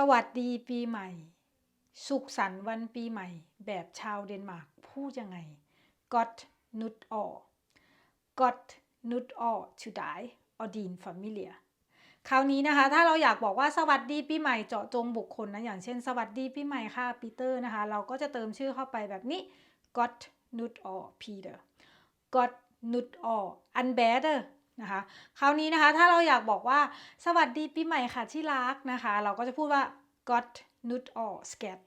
สวัสดีปีใหม่ สุขสันต์วันปีใหม่ แบบชาวเดนมาร์กพูดยังไง Gott nytt år Gott nytt år til dig og din familie คราวนี้นะคะ ถ้าเราอยากบอกว่าสวัสดีปีใหม่เจาะจงบุคคลนะ อย่างเช่น สวัสดีปีใหม่ค่ะปีเตอร์นะคะ เราก็จะเติมชื่อเข้าไปแบบนี้ Gott nytt år Peter Gott nytt år Anbæder นะคะคราวนี้นะคะถ้าเราอยากบอกว่าสวัสดีปีใหม่ค่ะที่รักนะคะ เราก็จะพูดว่า got nytt år skat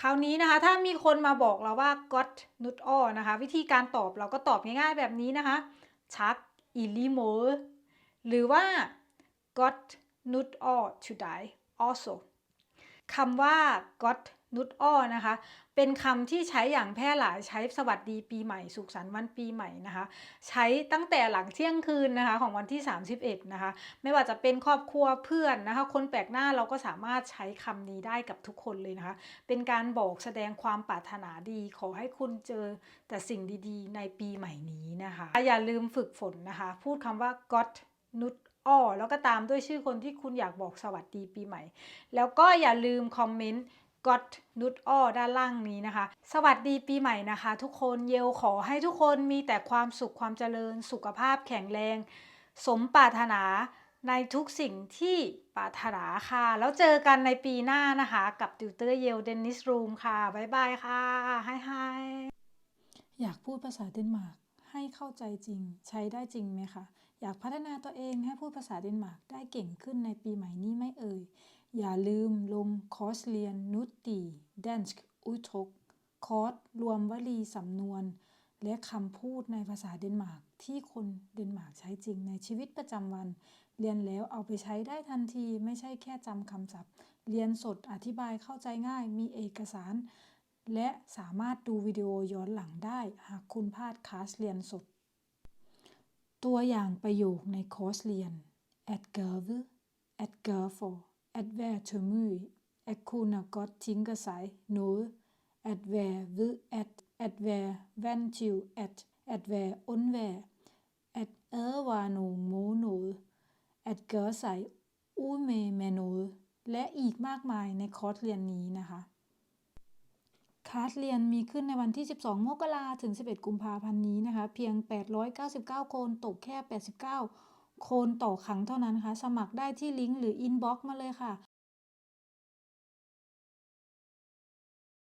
คราวนี้นะคะถ้ามีคนมาบอกเราว่า got nytt år นะคะวิธีการตอบเราก็ตอบง่ายๆแบบนี้นะคะชักอิลิโมหรือว่า got nytt år til dig also คำว่า got Gott nytt år นะคะ เป็นคำที่ใช้อย่างแพร่หลายใช้สวัสดีปีใหม่ สุขสันต์วันปีใหม่นะคะ ใช้ตั้งแต่หลังเที่ยงคืนนะคะของวันที่ 31 นะคะ ไม่ว่าจะเป็นครอบครัวเพื่อนนะคะ คนแปลกหน้าเราก็สามารถใช้คำนี้ได้กับทุกคนเลยนะคะ เป็นการบอกแสดงความปรารถนาดี ขอให้คุณเจอแต่สิ่งดีๆ ในปีใหม่นี้นะคะ อย่าลืมฝึกฝนนะคะ พูดคำว่า Gott nut อ้อแล้วก็ตามด้วยชื่อคนที่คุณอยากบอกสวัสดีปีใหม่ แล้วก็อย่าลืมคอมเมนต์ Gott nut อ้อด้านล่างนี้นะคะ สวัสดีปีใหม่นะคะ ทุกคนเยลขอให้ทุกคนมีแต่ความสุขความเจริญ สุขภาพแข็งแรง สมปรารถนาในทุกสิ่งที่ปรารถนาค่ะ แล้วเจอกันในปีหน้านะคะ กับติวเตอร์เยลเดนนิสรูมค่ะ บ๊ายบายค่ะไฮไฮอยากพูดภาษาเดนมาร์กให้เข้าใจจริง ใช้ได้จริงไหมคะ อยากพัฒนาตัวเองให้พูดภาษาเดนมาร์กได้เก่งขึ้นในปีใหม่นี้ไม่เอ่ย อย่าลืมลงคอร์สเรียนนุตตีแดนส์อุทกคอร์สรวมวลีสำนวน และคำพูดในภาษาเดนมาร์กที่คนเดนมาร์กใช้จริงในชีวิตประจำวัน เรียนแล้วเอาไปใช้ได้ทันทีไม่ใช่แค่จำคำศัพท์ เรียนสดอธิบายเข้าใจง่าย มีเอกสาร และสามารถดูวิดีโอย้อนหลังได้ หากคุณพลาดคลาสเรียนสด ตัวอย่างประโยคในคอร์สเรียน at g e r v at g e r f o at where to m u at kuna got tinker sig noget at where ved at at where van til at at where undvær at advare nogen mod noget at gøre sig umage med noget และอีกมากมายในคอร์สเรียนนี้นะคะคลาสเรียนมีขึ้นในวันที่ 12 มกราถึง 11 กุมภาพันธ์นี้นะคะ เพียง 899 คน ตกแค่ 89 คนต่อครั้งเท่านั้นนะคะ สมัครได้ที่ลิงก์หรืออินบ็อกซ์มาเลยค่ะ